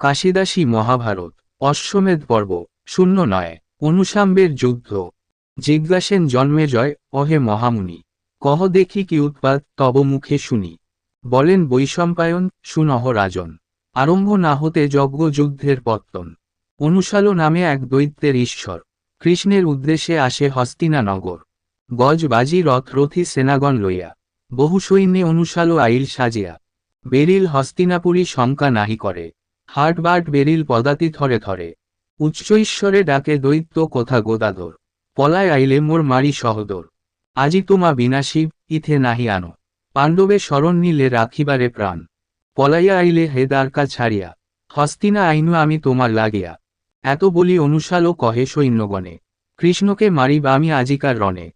কাশিদাসী মহাভারত, অশ্বমেধ পর্ব, শূন্য নয়, অনুসাম্বের যুদ্ধ। জিজ্ঞাসেন, জন্মে জয়? অহে মহামুনি, কহ দেখি কি উৎপাত, তব মুখে শুনি। বলেন, বৈশম্পায়ন, সুনহ রাজন, আরম্ভ না হতে যজ্ঞ যুদ্ধের পত্তন। অনুশালো নামে এক দৈত্যের ঈশ্বর, কৃষ্ণের উদ্দেশ্যে আসে হস্তিনা নগর গজ বাজি রথ রথি সেনাগণ লইয়া, বহু সৈন্যে অনুশালো আইল সাজিয়া। বেরিল হস্তিনাপুরী শঙ্কা নাহি করে। হাটবাট বেরিল পদাতি থরে থরে উচ্চ ঈশ্বরে ডাকে দৈত্য কোথা গোদাধর। পলায় আইলে মোর মারি সহদর। আজি তোমা বিনাশী, ইথে নাহি আনো। পাণ্ডবে শরণ নিলে রাখিবারে প্রাণ। পলাইয়া আইলে হে দ্বারকা ছাড়িয়া। হস্তিনা আইনু আমি তোমার লাগিয়া। এত বলি অনুশালো কহে সৈন্যগণে। কৃষ্ণকে মারিব আমি আজিকার রণে।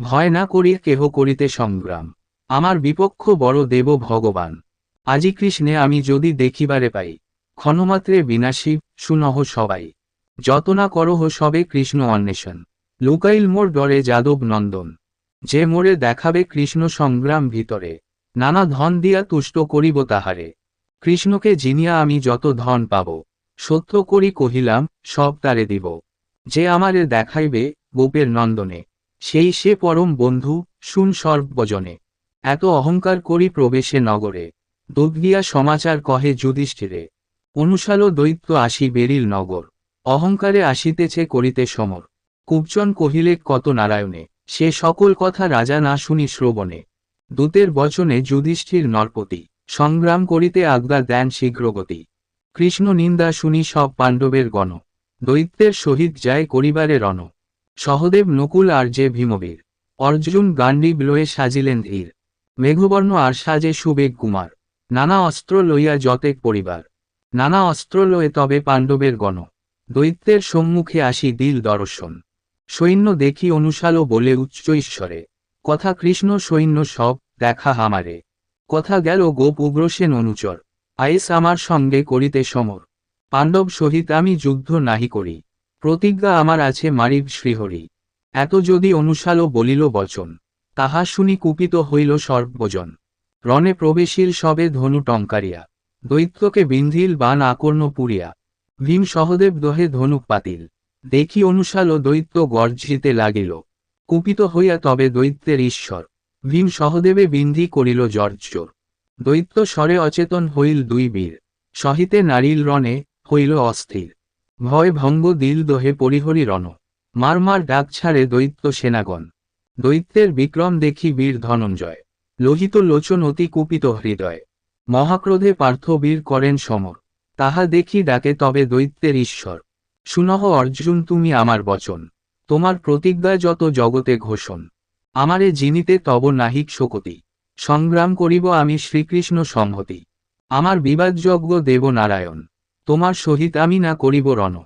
ভয় না করি কেহ করিতে সংগ্রাম। আমার বিপক্ষ বড় দেব ভগবান। আজি কৃষ্ণে আমি যদি দেখিবারে পাই। ক্ষণমাত্রে বিনাশী, সুনহ সবাই। যত না করহ সবে কৃষ্ণ অন্বেষণ। লুকাইল মোর ডরে যাদব নন্দন। যে মোরে দেখাবে কৃষ্ণ সংগ্রাম ভিতরে। নানা ধন দিয়া তুষ্ট করিব তাহারে। কৃষ্ণকে জিনিয়া আমি যত ধন পাব। সত্য করি কহিলাম, সব তারে দিব। যে আমারে দেখাইবে, গোপের নন্দনে। সেই সে পরম বন্ধু, শুন সর্বজনে। এত অহংকার করি প্রবেশে নগরে। দুধগিয়া সমাচার কহে যুধিষ্ঠিরে। অনুশালো দৈত্য আসি বেরিল নগর, অহংকারে আসিতেছে করিতে সমর। কুবচন কহিলে, কত নারায়ণে, সে সকল কথা রাজা না শুনি শ্রবণে। দূতের বচনে যুধিষ্ঠির নরপতি, সংগ্রাম করিতে আজ্ঞা দেন শীঘ্রগতি। কৃষ্ণ নিন্দা শুনি সব পাণ্ডবের গণ, দৈত্যের সহিত যায় করিবারে রণ। সহদেব নকুল আর যে ভীমবীর, অর্জুন গান্ডীব লয়ে সাজিলেন ধীর। মেঘবর্ণ আর সাজে সুবেগ কুমার, নানা অস্ত্র লইয়া যতেক পরিবার। নানা অস্ত্র লয়ে তবে পাণ্ডবের গণ। দৈত্যের সম্মুখে আসি দিল দর্শন। সৈন্য দেখি অনুশালো বলে উচ্চ ঈশ্বরে। কথা কৃষ্ণ সৈন্য সব, দেখা হামারে কথা গেল গোপ উগ্রসেন অনুচর। আইস আমার সঙ্গে করিতে সমর। পাণ্ডব সহিত আমি যুদ্ধ নাহি করি। প্রতিজ্ঞা আমার আছে মারিব শ্রীহরি। এত যদি অনুশালো বলিল বচন, তাহা শুনি কুপিত হইল সর্বজন। রণে প্রবেশীর সবে ধনু টঙ্কারিয়া। দৈত্যকে বিন্ধিল বান আকর্ণ পুরিয়া। ভীম সহদেব দহে ধনুক পাতিল। দেখি অনুশালো দৈত্য গর্জিতে লাগিল। কুপিত হইয়া তবে দৈত্যের ঈশ্বর। ভীম সহদেবে বিন্ধি করিল জর্জর। দৈত্য স্বরে অচেতন হইল দুই বীর। সহিতে নারীল রণে হইল অস্থির। ভয় ভঙ্গ দিল দোহে পরিহরি রণ। মার মার ডাক ছাড়ে দৈত্য সেনাগণ। দৈত্যের বিক্রম দেখি বীর ধনঞ্জয়। লোহিত লোচন অতি কুপিত হৃদয়। মহাক্রোধে পার্থ বীর করেন সমর। তাহা দেখি ডাকে তবে দৈত্যের ঈশ্বর। সুনহ অর্জুন, তুমি আমার বচন। তোমার প্রতিজ্ঞায় যত জগতে ঘোষণ। আমারে জিনিতে তব নাহিক শোকতি। সংগ্রাম করিব আমি শ্রীকৃষ্ণ সংহতি আমার বিবাদযজ্ঞ দেব নারায়ণ তোমার সহিত আমি না করিব রণ।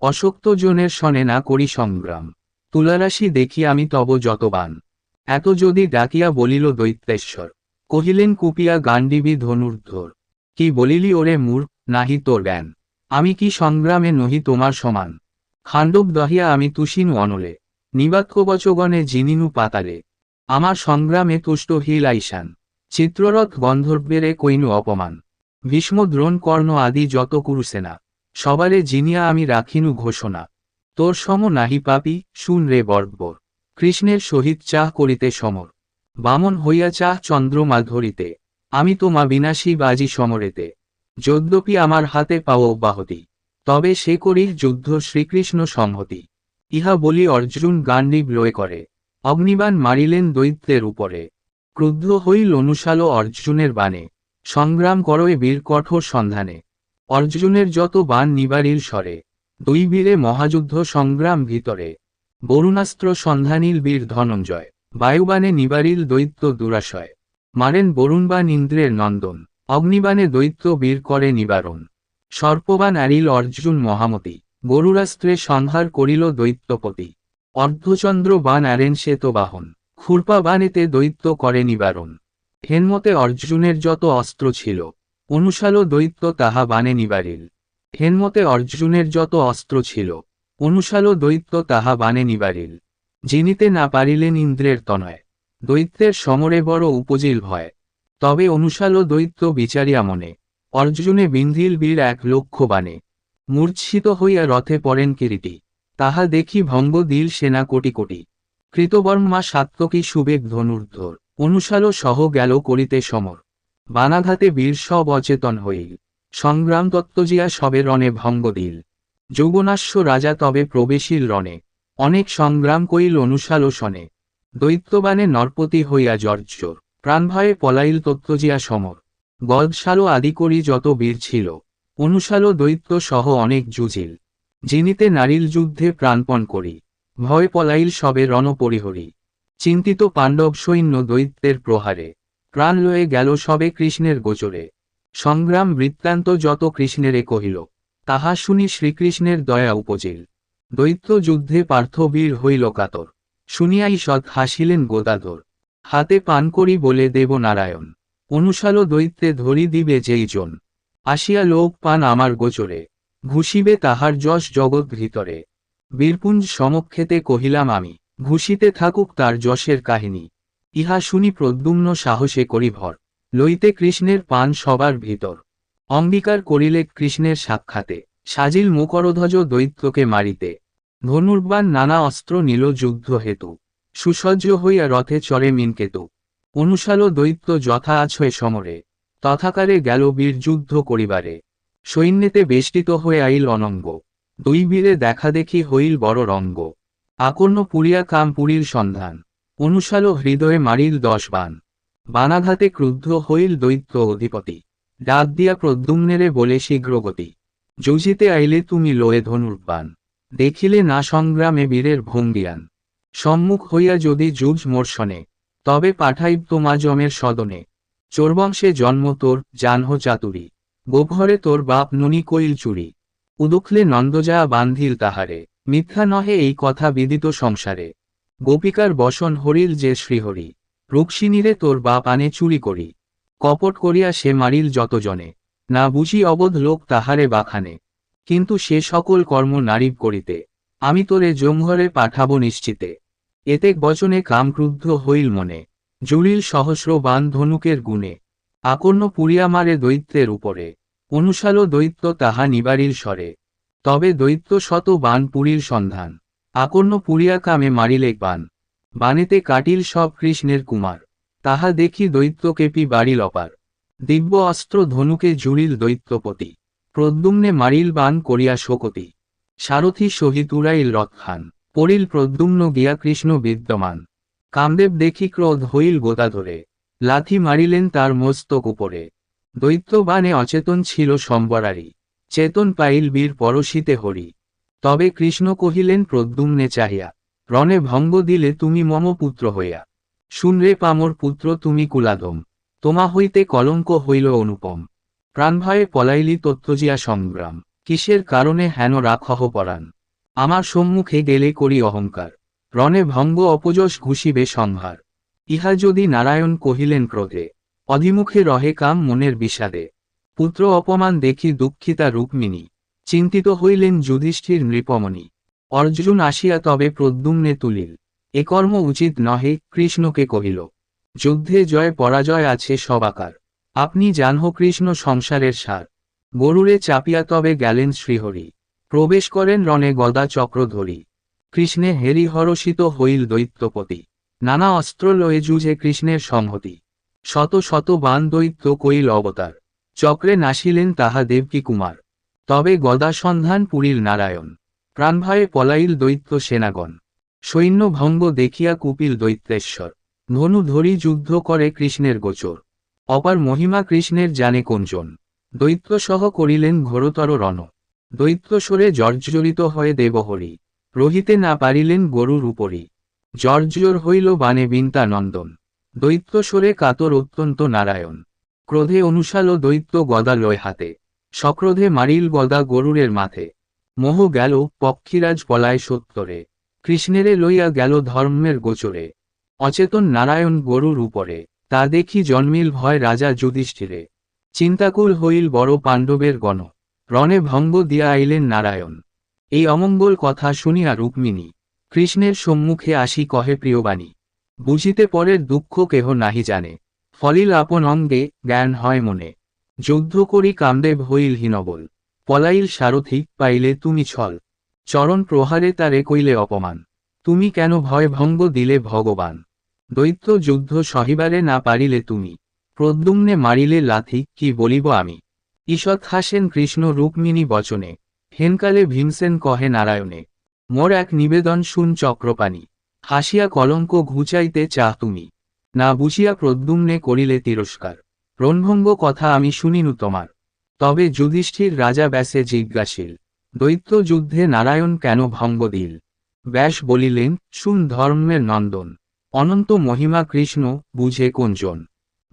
অশক্ত জনের সনে না করি সংগ্রাম। তুলারাশি দেখি আমি তব যতবান। এত যদি ডাকিয়া বলিল দৈত্যেশ্বর। কহিলেন, কুপিয়া গান্ডিবি ধনুর্ধর। কি বলিলি ওরে মূর নাহি তোর জ্ঞান। আমি কি সংগ্রামে নহি তোমার সমান? খাণ্ডব দহিয়া আমি তুষিনু অনলে। নিবাক্যবচগণে জিনিনু পাতারে আমার সংগ্রামে তুষ্ট হিল আইসান। চিত্ররথ গন্ধর্বেরে কইনু অপমান। ভীষ্ম দ্রোণ কর্ণ আদি যত কুরুসেনা। সবারে জিনিয়া আমি রাখিনু ঘোষণা। তোর সম নাহি পাপি, শুন রে বর্বর কৃষ্ণের সহিত চাহ করিতে সমর। বামন হইয়া চাহ চন্দ্রমা ধরিতে আমি তোমা বিনাশী বাজি সমরেতে। যদ্যপি আমার হাতে পাও অব্যাহতি, তবে সে করির যুদ্ধ শ্রীকৃষ্ণ সংহতি। ইহা বলি অর্জুন গান্ডীব লয়ে করে, অগ্নিবাণ মারিলেন দৈত্যের উপরে। ক্রুদ্ধ হইল অনুশালো অর্জুনের বাণে, সংগ্রাম করয়ে বীর কঠোর সন্ধানে। অর্জুনের যত বাণ নিবারিল স্বরে, দুই বীরে মহাযুদ্ধ সংগ্রাম ভিতরে। বরুণাস্ত্র সন্ধানীল বীর ধনঞ্জয়। বায়ুবাণে নিবারিল দৈত্য দুরাশয়। মারেন বরুণবান ইন্দ্রের নন্দন। অগ্নিবাণে দৈত্য বীর করে নিবারণ। সর্পবান আরিল অর্জুন মহামতি। গরুরাস্ত্রে সংহার করিল দৈত্যপতি। অর্ধচন্দ্র বান আরেন শ্বেতবাহন খুরপা বানেতে দৈত্য করে নিবারণ। হেনমতে অর্জুনের যত অস্ত্র ছিল অনুশালো দৈত্য তাহা বানে নিবারিল। হেনমতে অর্জুনের যত অস্ত্র ছিল অনুশালো দৈত্য তাহা বানে নিবারিল। জিনিতে না পারিলেন ইন্দ্রের তনয়। দৈত্যের সমরে বড় উপজিল ভয়। তবে অনুশালো দৈত্য বিচারিয়া মনে। অর্জুনে বিন্ধিল বীর এক লক্ষ বানে মূর্ছিত হইয়া রথে পড়েন কিরিটি। তাহা দেখি ভঙ্গ দিল সেনা কোটি কোটি। কৃতবর্মা সাত্তকী সুবেগ ধনুর্ধর। অনুসারও সহ গেল করিতে সমর। বানাঘাতে বীর সব অচেতন হইল। সংগ্রাম তত্ত্বজিয়া সবে রণে ভঙ্গ দিল। যৌবনাশ্য রাজা তবে প্রবেশীল রণে। অনেক সংগ্রাম কইল অনুসালো শনে দৈত্যবানে নরপতি হইয়া জর্জর, প্রাণভয়ে পলাইল তত্ত্বজিয়া সমর। গদশালো আদি করি যত বীর ছিল অনুসালো দৈত্য সহ অনেক যুঝিল যিনিতে নারীল যুদ্ধে প্রাণপণ করি, ভয় পলাইল সবে রণপরিহরি। চিন্তিত পাণ্ডব সৈন্য দৈত্যের প্রহারে, প্রাণ লয়ে গেল সবে কৃষ্ণের গোচরে। সংগ্রাম বৃত্তান্ত যত কৃষ্ণেরে কহিল, তাহা শুনি শ্রীকৃষ্ণের দয়া উপজিল। দৈত্য যুদ্ধে পার্থবীর হইল কাতর। শুনিয়াই সৎ হাসিলেন গোদাধর। হাতে পান করি বলে দেব নারায়ণ অনুসালো দৈত্যে ধরি দিবে যেই জন। আসিয়া লোক পান আমার গোচরে। ঘুষিবে তাহার যশ জগৎ ভিতরে। বীরপুঞ্জ সমক্ষেতে কহিলাম আমি, ঘুষিতে থাকুক তার যশের কাহিনী। ইহা শুনি প্রদ্যুম্ন সাহসে করি ভর। লইতে কৃষ্ণের পান সবার ভিতর। অম্বিকার করিলে কৃষ্ণের সাক্ষাতে। সাজিল মুকরধ্বজ দৈত্যকে মারিতে। ধনুর্বাণ নানা অস্ত্র নিল যুদ্ধ হেতু। সুসজ্জ হইয়া রথে চড়ে মিনকেতু। অনুসালো দৈত্য যথা আছয় সমরে। তথাকারে গেল বীর যুদ্ধ করিবারে। সৈন্যেতে বেষ্টিত হয়ে আইল অনঙ্গ। দুই বীরে দেখা দেখি হইল বড় রঙ্গ। আকর্ণ পুরিয়া কাম পুরীর সন্ধান। অনুসালো হৃদয়ে মারিল দশ বান বানাঘাতে ক্রুদ্ধ হইল দৈত্য অধিপতি। ডাক দিয়া প্রদ্যুম্নেরে বলে শীঘ্রগতি। যুজিতে আইলে তুমি লয়ে ধনুর্বাণ। দেখিলে না সংগ্রামে বীরের ভঙ্গিয়ান। সম্মুখ হইয়া যদি যুজ মোর্শনে, তবে পাঠাইব তোমা জমের সদনে। চোরবংশে জন্ম তোর, জানহ চাতুরি। গোভরে তোর বাপ নুনি কইল চুরি। উদুখলে নন্দজা বান্ধিল তাহারে। মিথ্যা নহে এই কথা বিদিত সংসারে। গোপিকার বসন হরিল যে শ্রীহরি। রুক্সিনীরে তোর বাপ আনে চুরি করি। কপট করিয়া সে মারিল যতজনে। না বুঝি অবধ লোক তাহারে বাখানে। কিন্তু সে সকল কর্ম নারীব করিতে, আমি তোরে জমঘরে পাঠাব নিশ্চিতে। এতেক বচনে কামক্রুদ্ধ হইল মনে, জুলিল সহস্র বান ধনুকের গুণে, আকর্ণ পুরিয়া মারে দৈত্যের উপরে অনুসালো দৈত্য তাহা নিবারিল স্বরে। তবে দৈত্য শত বান পুরীর সন্ধান, আকর্ণ পুরিয়া কামে মারিলে বান। বানেতে কাটিল সব কৃষ্ণের কুমার, তাহা দেখি দৈত্য কেপি বাড়িল অপার। দিব্য অস্ত্র ধনুকে জুড়িল দৈত্যপতি। প্রদ্যুম্নে মারিল বান করিয়া শোকতি। সারথি সহিত উড়াইল রথখান। পড়িল প্রদ্যুম্ন গিয়া কৃষ্ণ বিদ্যমান। কামদেব দেখি ক্রোধ হইল গোতা ধরে। লাথি মারিলেন তার মস্তক উপরে। দৈত্য বানে অচেতন ছিল সম্বরারি। চেতন পাইল বীর পরশিতে হরি। তবে কৃষ্ণ কহিলেন, প্রদ্যুম্নে চাহিয়া, রণে ভঙ্গ দিলে তুমি মম পুত্র হইয়া। শুনরে পামর পুত্র তুমি কুলাদম তোমা হইতে কলঙ্ক হইল অনুপম। প্রাণভয়ে পলাইলি তত্ত্বজিয়া সংগ্রাম। কিসের কারণে হেন রাখহ পরাণ? আমার সম্মুখে গেলে করি অহংকার। রণে ভঙ্গ অপযশ ঘুষিবে সংহার। ইহা যদি নারায়ণ কহিলেন ক্রোধে, অধিমুখে রহে কাম মনের বিষাদে। পুত্র অপমান দেখি দুঃখিতা রুক্মিণী। চিন্তিত হইলেন যুধিষ্ঠির নৃপমণি। অর্জুন আসিয়া তবে প্রদ্যুম্নে তুলিল। এ কর্ম উচিত নহে কৃষ্ণকে কহিল। যুদ্ধে জয় পরাজয় আছে সবাকার আপনি জানহ কৃষ্ণ সংসারের সার। গরুরে চাপিয়া তবে গেলেন শ্রীহরি। প্রবেশ করেন রণে গদা চক্র ধরি। কৃষ্ণে হেরি হরষিত হইল দৈত্যপতি। নানা অস্ত্র লয়ে যুঝে কৃষ্ণের সংহতি। শত শত বান দৈত্য কইল অবতার। চক্রে নাসিলেন তাহা দেবকী কুমার। তবে গদা সন্ধান পুরীর নারায়ণ। প্রাণভয়ে পলাইল দৈত্য সেনাগণ। সৈন্য ভঙ্গ দেখিয়া কুপিল দৈত্যেশ্বর। ধনু ধরি যুদ্ধ করে কৃষ্ণের গোচর। অপার মহিমা কৃষ্ণের জানে কোনজন। দৈত্য সহ করিলেন ঘোরতর রণ। দৈত্য সরে জর্জরিত হয়ে দেবহরি। রহিতে না পারিলেন গরুর উপরি। জর্জর হইল বানে বিন্তা নন্দন দৈত্য সরে কাতর অত্যন্ত নারায়ণ। ক্রোধে অনুসাল দৈত্য গদা লয় হাতে। সক্রোধে মারিল গদা গরুরের মাথে। মোহ গেল পক্ষীরাজ পলায় সত্তরে। কৃষ্ণেরে লইয়া গেল ধর্মের গোচরে। অচেতন নারায়ণ গরুর উপরে। তা দেখি জন্মিল ভয় রাজা যুধিষ্ঠিরে। চিন্তাকুল হইল বড় পাণ্ডবের গণ। রণে ভঙ্গ দিয়া আইলেন নারায়ণ। এই অমঙ্গল কথা শুনিয়া রুক্মিণী, কৃষ্ণের সম্মুখে আসি কহে প্রিয়বাণী, বুঝিতে পরের দুঃখ কেহ নাহি জানে। ফলিল আপন অঙ্গে জ্ঞান হয় মনে। যুদ্ধ করি কামদেব হইল হীনবল। পলাইল সারথি পাইলে তুমি ছল। চরণ প্রহারে তারে কইলে অপমান। তুমি কেন ভয় ভঙ্গ দিলে ভগবান? দৈত্য যুদ্ধ সহিবারে না পারিলে তুমি। প্রদ্যুম্নে মারিলে লাথি, কি বলিব আমি? ঈষৎ হাসেন কৃষ্ণ রুক্মিণী বচনে, হেনকালে ভীমসেন কহে নারায়ণে, মোর এক নিবেদন শুন চক্রপাণী, হাসিয়া কলঙ্ক ঘুচাইতে চাহ তুমি। না বুঝিয়া প্রদ্যুম্নে করিলে তিরস্কার। রণভঙ্গ কথা আমি শুনিনু তোমার। তবে যুধিষ্ঠির রাজা ব্যাসে জিজ্ঞাসিল, দৈত্য যুদ্ধে নারায়ণ কেন ভঙ্গ দিল? ব্যাস বলিলেন, শুন ধর্মের নন্দন। অনন্ত মহিমা কৃষ্ণ, বুঝে কোনজন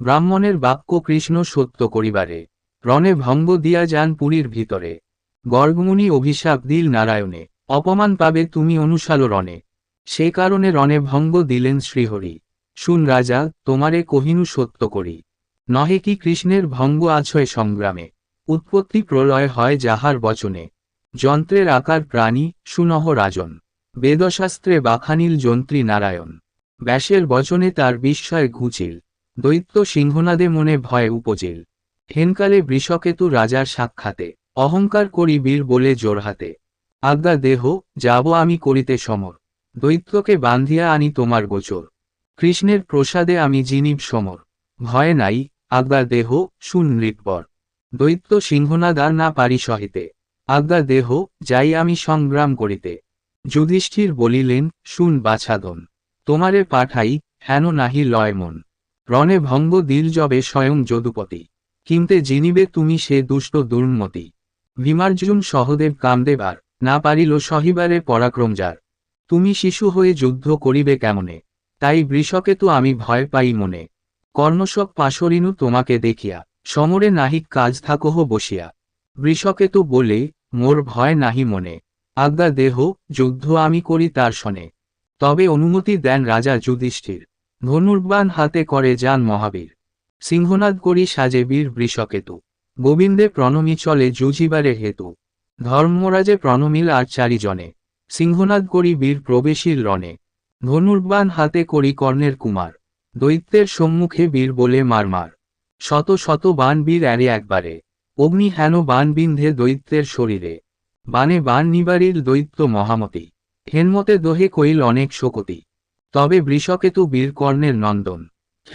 ব্রাহ্মণের বাক্য কৃষ্ণ সত্য করিবারে। রণে ভঙ্গ দিয়া যান পুরীর ভিতরে। গর্গমুনি অভিশাপ দিল নারায়ণে, অপমান পাবে তুমি অনুশাল রণে। সে কারণে রণে ভঙ্গ দিলেন শ্রীহরি। শুন রাজা, তোমারে কহিনু সত্য করি। নহে কি কৃষ্ণের ভঙ্গ আছয় সংগ্রামে। উৎপত্তি প্রলয় হয় যাহার বচনে। যন্ত্রের আকার প্রাণী, সুনহ রাজন। বেদশাস্ত্রে বাখানিল যন্ত্রী নারায়ণ। ব্যাসের বচনে তার বিস্ময় ঘুচিল। দৈত্য সিংহনাদে মনে ভয় উপজিল। হেনকালে বৃষকেতু রাজার সাক্ষাতে। অহংকার করি বীর বলে জোরহাতে আজ্ঞা দেহ, যাব আমি করিতে সমর। দৈত্যকে বান্ধিয়া আনি তোমার গোচর। কৃষ্ণের প্রসাদে আমি জিনিব সমর। ভয় নাই, আজ্ঞা দেহ, শুন নৃপর দৈত্য সিংহনাদ আর না পারি সহিতে। আজ্ঞা দেহ, যাই আমি সংগ্রাম করিতে। যুধিষ্ঠির বলিলেন, শুন বাছাদন, তোমারে পাঠাই হেন নাহি লয় মন। রণে ভঙ্গ দিল যবে স্বয়ং যদুপতি। কিমতে জিনিবে তুমি সে দুষ্ট দুর্মতি। ভীমার্জুন সহদেব কামদেব আর না পারিল সহিবারে পরাক্রম যার। তুমি শিশু হয়ে যুদ্ধ করিবে কেমনে? তাই বৃষকে তো আমি ভয় পাই মনে। কর্ণশক পাশরিনু তোমাকে দেখিয়া, সমরে নাহিক কাজ থাকহ বসিয়া। বৃষকে তো বলে, মোর ভয় নাহি মনে। আজ্ঞা দেহ, যুদ্ধ আমি করি তার শনে তবে অনুমতি দেন রাজা যুধিষ্ঠির। ধনুর্বাণ হাতে করে যান মহাবীর। সিংহনাদ করি সাজে বীর বৃষকেতু। গোবিন্দে প্রণমী চলে জুজিবারে হেতু। ধর্মরাজে প্রণমিল আর চারিজনে। সিংহনাদ করি বীর প্রবেশীর রণে। ধনুর্বাণ হাতে করি কর্ণের কুমার। দৈত্যের সম্মুখে বীর বলে মার মার। শত শত বান বীর এরে একবারে। অগ্নি হেন বান বিন্ধে দৈত্যের শরীরে। বানে বান নিবারিল দৈত্য মহামতি। হেনমতে দোহে কইল অনেক শোকতি। তবে বৃষকেতু বীর কর্ণের নন্দন।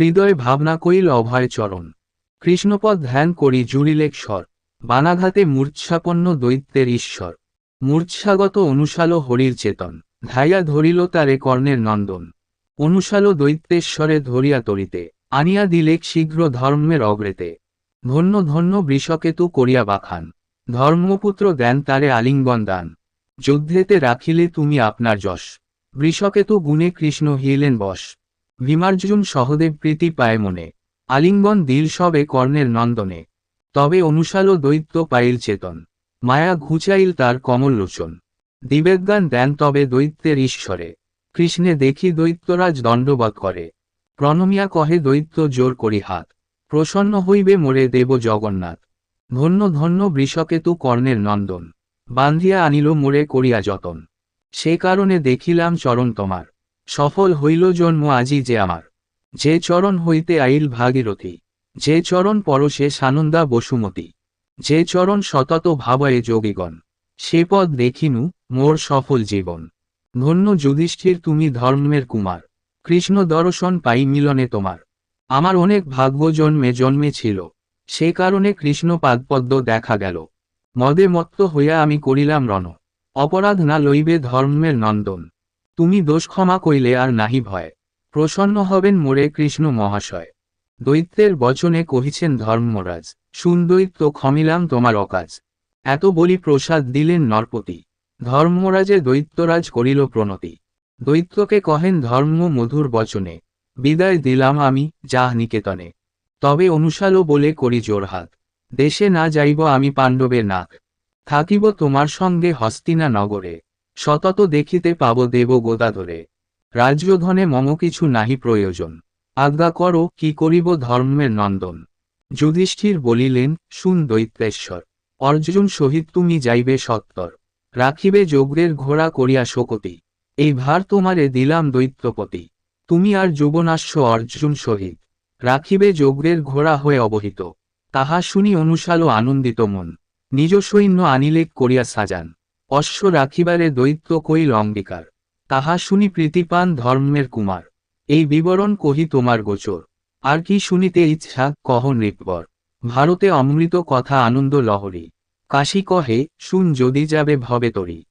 হৃদয় ভাবনা কইল অভয় চরণ। কৃষ্ণপদ ধ্যান করি জুড়িলেক স্বর। বানাঘাতে মূর্চ্ছাপন্ন দৈত্যের ঈশ্বর। মূর্চ্ছাগত অনুশাল হরির চেতন। ধাইয়া ধরিল তারে কর্ণের নন্দন। অনুশাল দৈত্যেশ্বরে ধরিয়া তরিতে। আনিয়া দিলেক শীঘ্র ধর্মের অগ্রেতে। ধন্য ধন্য বৃষকেতু করিয়া বাখান। ধর্মপুত্র দেন তারে আলিঙ্গন দান। যুদ্ধেতে রাখিলে তুমি আপনার যশ। বৃষকেতু গুণে কৃষ্ণ হিলেন বশ। ভীমার্জুন সহদেব প্রীতি পায় মনে। আলিঙ্গন দিল সবে কর্ণের নন্দনে। তবে অনুশাল দৈত্য পাইল চেতন। মায়া ঘুচাইল তার কমল লোচন। দিবেজ্ঞান দেন তবে দৈত্যের ঈশ্বরে। কৃষ্ণে দেখি দৈত্যরাজ দণ্ডবধ করে। প্রণমিয়া কহে দৈত্য জোর করি হাত। প্রসন্ন হইবে মোরে দেব জগন্নাথ। ধন্য ধন্য বৃষকেতু কর্ণের নন্দন। বান্ধিয়া আনিল মোরে করিয়া যতন। সে কারণে দেখিলাম চরণ তোমার। সফল হইল জন্ম আজি যে আমার। যে চরণ হইতে আইল ভাগীরথী। যে চরণ পরশে সানন্দা বসুমতী। যে চরণ সতত ভাবয়ে যোগীগণ। সে পদ দেখিনু মোর সফল জীবন। ধন্য যুধিষ্ঠির তুমি ধর্মের কুমার। কৃষ্ণ দর্শন পাই মিলনে তোমার। আমার অনেক ভাগ্য জন্মে জন্মে ছিল। সে কারণে কৃষ্ণ পাদপদ্ম দেখা গেল। মদে মত্ত হইয়া আমি করিলাম রণ। অপরাধ না লইবে ধর্মের নন্দন। তুমি দোষ ক্ষমা কইলে আর নাহি ভয়। প্রসন্ন হবেন মোরে কৃষ্ণ মহাশয়। দৈত্যের বচনে কহিছেন ধর্মরাজ, সুন্দৈত্য ক্ষমিলাম তোমার অকাজ। এত বলি প্রসাদ দিলেন নরপতি। ধর্মরাজে দৈত্যরাজ করিল প্রণতি। দৈত্যকে কহেন ধর্ম মধুর বচনে, বিদায় দিলাম আমি যাহ নিকেতনে। তবে অনুশালো বলে করি জোরহাত দেশে না যাইব আমি পাণ্ডবের নাক। থাকিব তোমার সঙ্গে হস্তিনা নগরে। সতত দেখিতে পাব দেব গোদাধরে। রাজ্যধনে মম কিছু নাহি প্রয়োজন। আজ্ঞা করো কি করিব ধর্মের নন্দন। যুধিষ্ঠির বলিলেন, শুন দৈত্যেশ্বর, অর্জুন সহিত তুমি যাইবে সত্তর। রাখিবে যজ্ঞের ঘোড়া করিয়া শোকতি। এই ভার তোমারে দিলাম দৈত্যপতি। তুমি আর যুবনাশ্য অর্জুন সহিত। রাখিবে যজ্ঞের ঘোড়া হয়ে অবহিত। তাহা শুনি অনুশালো আনন্দিত মন। নিজ সৈন্য আনিলেক করিয়া সাজান। অশ্ব রাখিবারে দৈত্য কইল অঙ্গীকার। তাহা শুনি প্রীতিপান ধর্মের কুমার। এই বিবরণ কহি তোমার গোচর। আর কি শুনিতে ইচ্ছা কহ নৃপবর ভারতে অমৃত কথা আনন্দ লহরী। কাশী কহে, শুন যদি যাবে ভবে তরি।